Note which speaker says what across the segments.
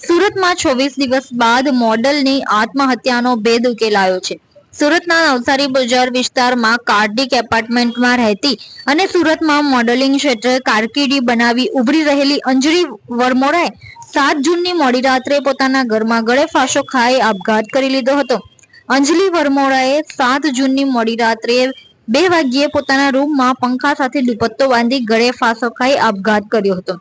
Speaker 1: સુરતમાં છવ્વીસ દિવસ બાદ મોડલની આત્મહત્યાનો ભેદ ઉકેલાયો છે. સુરતના નવસારી બજાર વિસ્તારમાં કાર્ડિક એપાર્ટમેન્ટમાં રહેતી અને સુરતમાં મોડેલિંગ ક્ષેત્રે કારકિર્દી બનાવી ઉભરી રહેલી અંજલિ વરમોરાએ સાત જૂનની મોડી રાત્રે પોતાના ઘરમાં ગળે ફાંસો ખાઈ આપઘાત કરી લીધો હતો. અંજલિ વરમોરાએ સાત જૂનની મોડી રાત્રે બે વાગ્યે પોતાના રૂમમાં પંખા સાથે દુપટ્ટો બાંધી ગળે ફાંસો ખાઈ આપઘાત કર્યો હતો.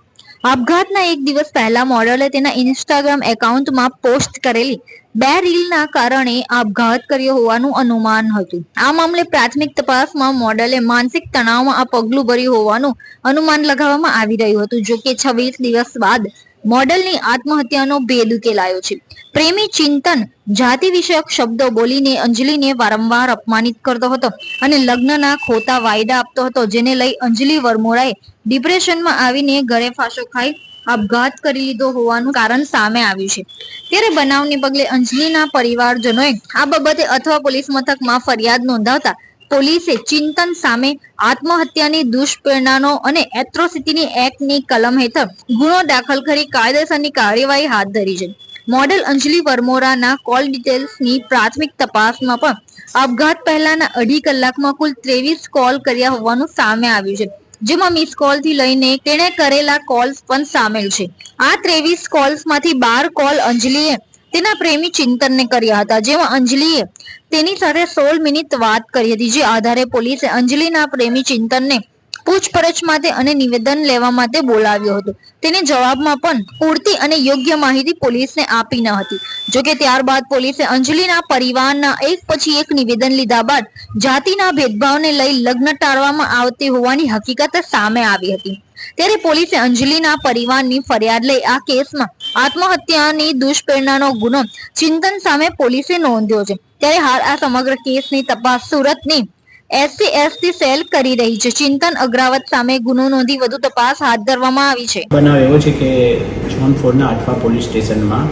Speaker 1: આપઘાતના એક દિવસ પહેલા મોડલે તેના ઇન્સ્ટાગ્રામ એકાઉન્ટમાં પોસ્ટ કરેલી બે રીલના કારણે આપઘાત કર્યો હોવાનું અનુમાન હતું. આ મામલે પ્રાથમિક તપાસમાં મોડલે માનસિક તણાવમાં આ પગલું ભર્યું હોવાનું અનુમાન લગાવવામાં આવી રહ્યું હતું જો કે છવ્વીસ દિવસ બાદ મોડલની આત્મહત્યાનો ભેદ ઉકેલાયો છે. પ્રેમી ચિંતન જાતિ વિષયક શબ્દો બોલીને અંજલિને વારંવાર અપમાનિત કરતો હતો અને લગ્નના ખોટા વાયદા આપતો હતો, જેને લઈ અંજલિ વરમોરાએ ડિપ્રેશનમાં આવીને ઘરે ફાંસો ખાઈ આપઘાત કરી લીધો હોવાનું કારણ સામે આવ્યું છે. ત્યારે બનાવને પગલે અંજલિના પરિવારજનોએ આ બાબતે અથવા પોલીસ મથકમાં ફરિયાદ નોંધાવતા પોલીસે ચિંતન સામે આત્મહત્યાની દુષ્પ્રેરણાનો અને એટ્રોસિટીની એક્ટની કલમ હેઠળ ગુનો દાખલ કરી કાયદેસરની કાર્યવાહી હાથ ધરી છે. મોડેલ અંજલિ વરમોરાના કોલ ડિટેલ્સની પ્રાથમિક તપાસમાં પણ આપઘાત પહેલાના અઢી કલાકમાં કુલ ત્રેવીસ કોલ કર્યા હોવાનું સામે આવ્યું છે. જેમાં મિસ કોલથી લઈને તેણે કરેલા કોલ્સ પણ સામેલ છે. આ ત્રેવીસ કોલ્સમાંથી બાર કોલ અંજલિએ તેના પ્રેમી ચિંતનને કર્યા હતા. જેમાં અંજલિએ તેની સાથે સોળ મિનિટ વાત કરી હતી. જે આધારે પોલીસે અંજલિના પ્રેમી ચિંતનને પૂછપરછ માટે અને નિવેદન લેવા માટે બોલાવ્યો હતો. તેને જવાબમાં પણ પૂરતી અને યોગ્ય માહિતી પોલીસને આપી ન હતી. જોકે ત્યારબાદ પોલીસે અંજલિના પરિવારના એક પછી એક નિવેદન લીધા બાદ જાતિના ભેદભાવને લઈ લગ્ન ટાળવામાં આવતી હોવાની હકીકત સામે આવી હતી. ત્યારે પોલીસે અંજલિના પરિવારની ફરિયાદ લઈ આ કેસમાં આત્મહત્યાની દુષ્પ્રેરણાનો ગુનો ચિંતન સામે પોલીસે નોંધ્યો છે. ત્યારે હાલ આ સમગ્ર કેસની તપાસ સુરતની એસસી એસટી સેલ કરી રહી છે. ચિંતન અગ્રાવત સામે ગુનો નોંધી વધુ તપાસ હાથ ધરવામાં આવી છે.
Speaker 2: બનાવ એવો છે કે ઝોન ફોરના આઠવા પોલીસ સ્ટેશનમાં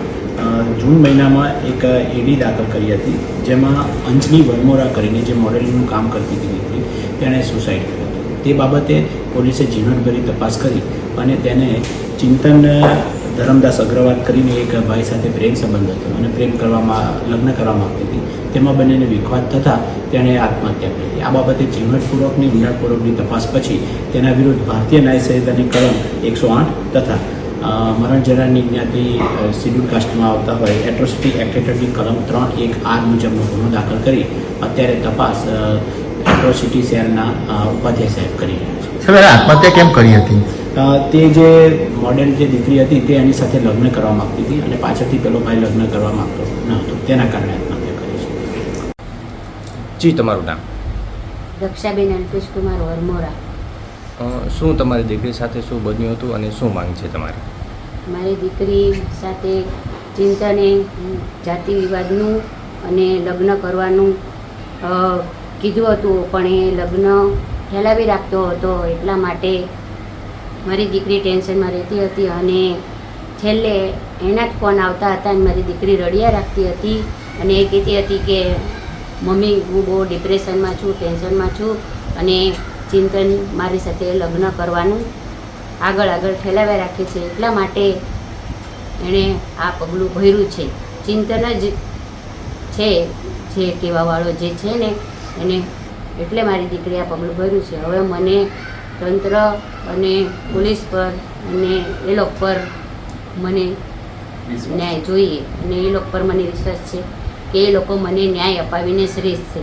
Speaker 2: જૂન મહિનામાં એક એડી દાખલ કરી હતી, જેમાં અંજની વરમોરા કરીને જે મોડેલિંગનું કામ કરતી હતી દીકરી તેણે સુસાઇડ કર્યું તે બાબતે પોલીસે ઝીણવટભરી તપાસ કરી અને તેને ચિંતન ધરમદાસ અગ્રવાલ કરીને એક ભાઈ સાથે પ્રેમ સંબંધ હતો અને પ્રેમ કરવામાં, લગ્ન કરવા માંગતી હતી. તેમાં બંનેને વિખવાદ થતાં તેણે આત્મહત્યા કરી હતી. આ બાબતે ઝીણવટપૂર્વકની ઊંડાણપૂર્વકની તપાસ પછી તેના વિરુદ્ધ ભારતીય ન્યાય કલમ એકસો આઠ તથા મરણ જરાની જ્ઞાતિ શિડ્યુલ કાસ્ટમાં આવતા હોય, એટ્રોસિટી એક્ટ હેઠળની કલમ ત્રણ એક આર મુજબનો ગુનો દાખલ કરી અત્યારે તપાસ એટ્રોસિટી સેલના ઉપાધ્યાય સાહેબ કરી રહ્યા છે.
Speaker 3: આત્મહત્યા કેમ કરી હતી?
Speaker 2: તે જે મોડેલ જે દીકરી હતી તે એની સાથે લગ્ન કરવા માંગતી હતી અને પાછળથી પેલો ભાઈ લગ્ન કરવા માંગતો ન હતો. તેના કારણે આત્મહત્યા કરી છે.
Speaker 4: જી તમારું નામ?
Speaker 5: રક્ષાબેન અલ્પેશકુમાર વરમોરા.
Speaker 4: શું તમારી દીકરી સાથે શું બન્યું હતું અને શું માંગ છે તમારી?
Speaker 5: મારી દીકરી સાથે ચિંતાને જાતિ વિવાદનું અને લગ્ન કરવાનું કીધું હતું પણ એ લગ્ન ઠેલાવી રાખતો હતો એટલા માટે મારી દીકરી ટેન્શનમાં રહેતી હતી અને છેલ્લે એના જ ફોન આવતા હતા અને મારી દીકરી રડિયા રાખતી હતી અને એ કહેતી હતી કે, મમ્મી, હું બહુ ડિપ્રેશનમાં છું, ટેન્શનમાં છું અને ચિંતન મારી સાથે લગ્ન કરવાનું આગળ આગળ ઠેલાવ્યા રાખે છે. એટલા માટે એણે આ પગલું ભર્યું છે. ચિંતન જ છે, જે કહેવાવાળો જે છે ને, એને એટલે મારી દીકરી આ પગલું ભર્યું છે. હવે મને તંત્ર અને પોલીસ પર અને એ લોકો પર મને ન્યાય જોઈએ. અને એ લોકો પર મને વિશ્વાસ છે કે એ લોકો મને ન્યાય અપાવીને શ્રેષ્ઠ છે.